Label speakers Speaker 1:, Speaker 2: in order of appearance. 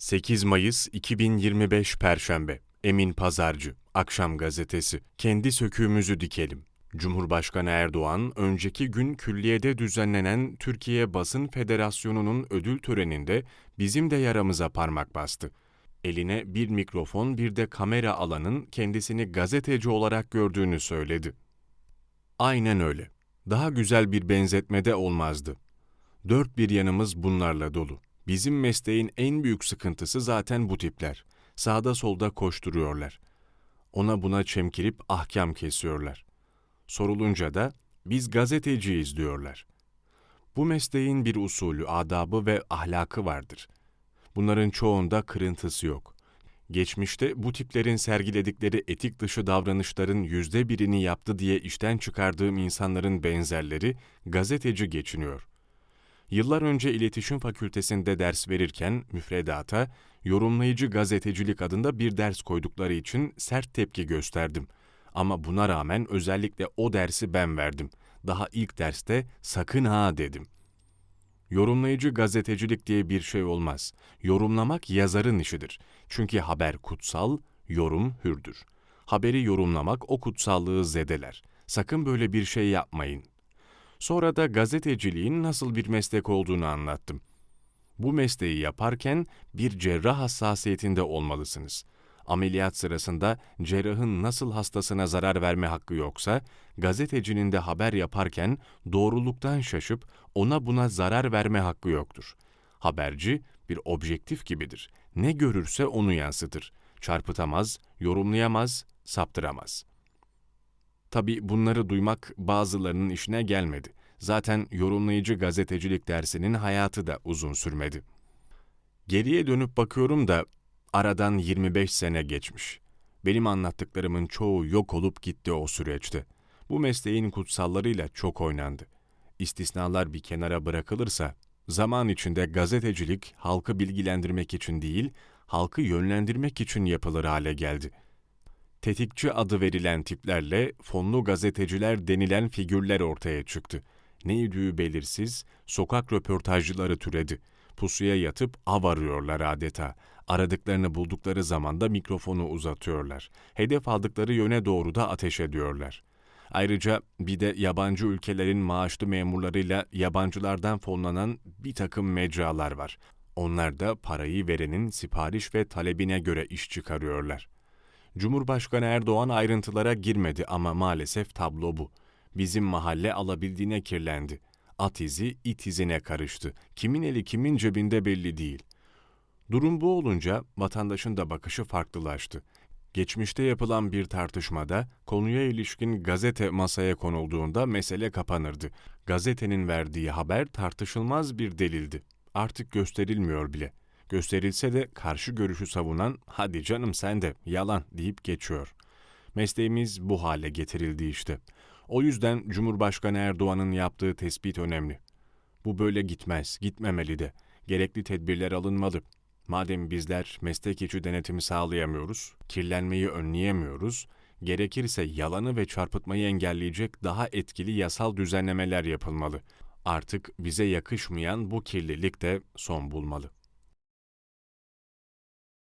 Speaker 1: 8 Mayıs 2025 Perşembe Emin Pazarcı Akşam Gazetesi Kendi söküğümüzü dikelim. Cumhurbaşkanı Erdoğan, önceki gün külliyede düzenlenen Türkiye Basın Federasyonu'nun ödül töreninde bizim de yaramıza parmak bastı. Eline bir mikrofon bir de kamera alanın kendisini gazeteci olarak gördüğünü söyledi. Aynen öyle. Daha güzel bir benzetmede olmazdı. Dört bir yanımız bunlarla dolu. Bizim mesleğin en büyük sıkıntısı zaten bu tipler. Sağda solda koşturuyorlar. Ona buna çemkirip ahkam kesiyorlar. Sorulunca da biz gazeteciyiz diyorlar. Bu mesleğin bir usulü, adabı ve ahlakı vardır. Bunların çoğunda kırıntısı yok. Geçmişte bu tiplerin sergiledikleri etik dışı davranışların yüzde birini yaptı diye işten çıkardığım insanların benzerleri gazeteci geçiniyor. Yıllar önce iletişim fakültesinde ders verirken müfredata yorumlayıcı gazetecilik adında bir ders koydukları için sert tepki gösterdim. Ama buna rağmen özellikle o dersi ben verdim. Daha ilk derste sakın ha dedim. Yorumlayıcı gazetecilik diye bir şey olmaz. Yorumlamak yazarın işidir. Çünkü haber kutsal, yorum hürdür. Haberi yorumlamak o kutsallığı zedeler. Sakın böyle bir şey yapmayın. Sonra da gazeteciliğin nasıl bir meslek olduğunu anlattım. Bu mesleği yaparken bir cerrah hassasiyetinde olmalısınız. Ameliyat sırasında cerrahın nasıl hastasına zarar verme hakkı yoksa, gazetecinin de haber yaparken doğruluktan şaşıp ona buna zarar verme hakkı yoktur. Haberci bir objektif gibidir. Ne görürse onu yansıtır. Çarpıtamaz, yorumlayamaz, saptıramaz.'' Tabi bunları duymak bazılarının işine gelmedi. Zaten yorumlayıcı gazetecilik dersinin hayatı da uzun sürmedi. Geriye dönüp bakıyorum da aradan 25 sene geçmiş. Benim anlattıklarımın çoğu yok olup gitti o süreçte. Bu mesleğin kutsallarıyla çok oynandı. İstisnalar bir kenara bırakılırsa, zaman içinde gazetecilik halkı bilgilendirmek için değil, halkı yönlendirmek için yapılır hale geldi.'' Tetikçi adı verilen tiplerle fonlu gazeteciler denilen figürler ortaya çıktı. Ne idüğü belirsiz, sokak röportajcıları türedi. Pusuya yatıp av arıyorlar adeta. Aradıklarını buldukları zaman da mikrofonu uzatıyorlar. Hedef aldıkları yöne doğru da ateş ediyorlar. Ayrıca bir de yabancı ülkelerin maaşlı memurlarıyla yabancılardan fonlanan bir takım mecralar var. Onlar da parayı verenin sipariş ve talebine göre iş çıkarıyorlar. Cumhurbaşkanı Erdoğan ayrıntılara girmedi ama maalesef tablo bu. Bizim mahalle alabildiğine kirlendi. At izi it izine karıştı. Kimin eli kimin cebinde belli değil. Durum bu olunca vatandaşın da bakışı farklılaştı. Geçmişte yapılan bir tartışmada konuya ilişkin gazete masaya konulduğunda mesele kapanırdı. Gazetenin verdiği haber tartışılmaz bir delildi. Artık gösterilmiyor bile. Gösterilse de karşı görüşü savunan hadi canım sen de yalan deyip geçiyor. Mesleğimiz bu hale getirildi işte. O yüzden Cumhurbaşkanı Erdoğan'ın yaptığı tespit önemli. Bu böyle gitmez, gitmemeli de. Gerekli tedbirler alınmalı. Madem bizler meslek içi denetimi sağlayamıyoruz, kirlenmeyi önleyemiyoruz, gerekirse yalanı ve çarpıtmayı engelleyecek daha etkili yasal düzenlemeler yapılmalı. Artık bize yakışmayan bu kirlilik de son bulmalı.